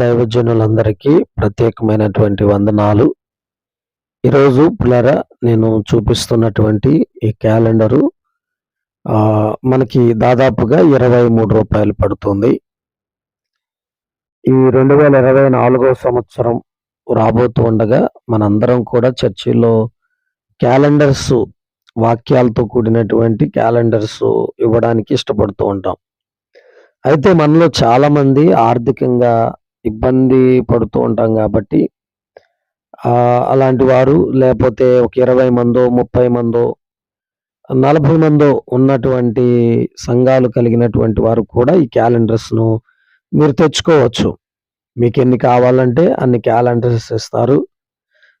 దైవజనులందరికీ ప్రత్యేకమైనటువంటి వందనాలు. ఈరోజు పిల్లరా నేను చూపిస్తున్నటువంటి ఈ క్యాలెండరు మనకి దాదాపుగా ఇరవై మూడు రూపాయలు పడుతుంది. ఈ రెండు వేల ఇరవై నాలుగో సంవత్సరం రాబోతూ ఉండగా మనందరం కూడా చర్చిలో క్యాలెండర్స్ వాక్యాలతో కూడినటువంటి క్యాలెండర్స్ ఇవ్వడానికి ఇష్టపడుతూ ఉంటాం. అయితే మనలో చాలామంది ఆర్థికంగా ఇబ్బంది పడుతూ ఉంటాం కాబట్టి అలాంటి వారు లేకపోతే ఒక ఇరవై మందో ముప్పై మందో నలభై మందో ఉన్నటువంటి సంఘాలు కలిగినటువంటి వారు కూడా ఈ క్యాలెండర్స్ను మీరు తెచ్చుకోవచ్చు. మీకు ఎన్ని కావాలంటే అన్ని క్యాలెండర్స్ ఇస్తారు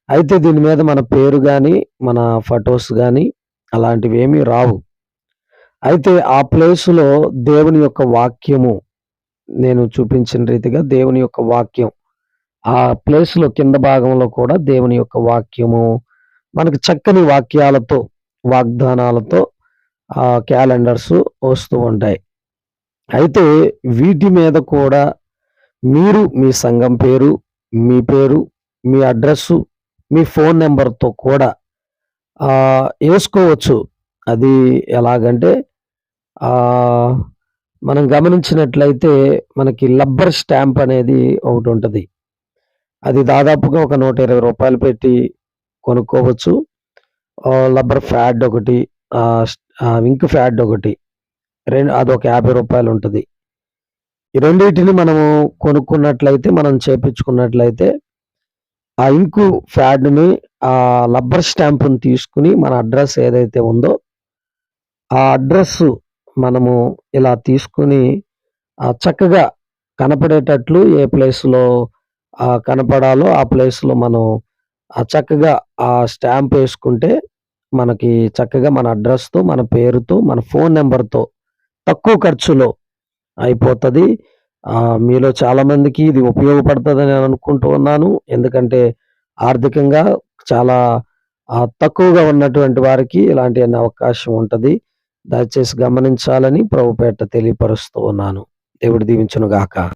అయితే దీని మీద మన పేరు కానీ మన ఫొటోస్ కానీ అలాంటివి ఏమీ రావు. అయితే ఆ ప్లేసులో దేవుని యొక్క వాక్యము నేను చూపించిన రీతిగా దేవుని యొక్క వాక్యం. ఆ ప్లేస్లో కింద భాగంలో కూడా దేవుని యొక్క వాక్యము మనకు చక్కని వాక్యాలతో వాగ్దానాలతో ఆ క్యాలెండర్స్ వస్తూ ఉంటాయి. అయితే వీటి మీద కూడా మీరు మీ సంఘం పేరు మీ పేరు మీ అడ్రస్సు మీ ఫోన్ నెంబర్తో కూడా వేసుకోవచ్చు. అది ఎలాగంటే మనం గమనించినట్లయితే మనకి లబ్బర్ స్టాంప్ అనేది ఒకటి ఉంటుంది. అది దాదాపుగా ఒక నూట ఇరవై రూపాయలు పెట్టి కొనుక్కోవచ్చు. లబ్బర్ ఫ్యాడ్ ఒకటి ఇంక్ ఫ్యాడ్ ఒకటి రెండు అదొక యాభై రూపాయలు ఉంటుంది. ఈ రెండింటిని మనము కొనుక్కున్నట్లయితే మనం చేపించుకున్నట్లయితే ఆ ఇంకు ఫ్యాడ్ని ఆ లబ్బర్ స్టాంపుని తీసుకుని మన అడ్రస్ ఏదైతే ఉందో ఆ అడ్రస్ మనము ఇలా తీసుకుని చక్కగా కనపడేటట్లు ఏ ప్లేస్లో కనపడాలో ఆ ప్లేస్లో మనం ఆ చక్కగా ఆ స్టాంప్ వేసుకుంటే మనకి చక్కగా మన అడ్రస్తో మన పేరుతో మన ఫోన్ నెంబర్తో తక్కువ ఖర్చులో అయిపోతుంది. మీలో చాలామందికి ఇది ఉపయోగపడుతుందని నేను అనుకుంటూ ఉన్నాను. ఎందుకంటే ఆర్థికంగా చాలా తక్కువగా ఉన్నటువంటి వారికి ఇలాంటి అవకాశం ఉంటుంది. దయచేసి గమనించాలని ప్రభుపేట తెలియపరుస్తూ ఉన్నాను. దేవుడు దీవించునుగాక.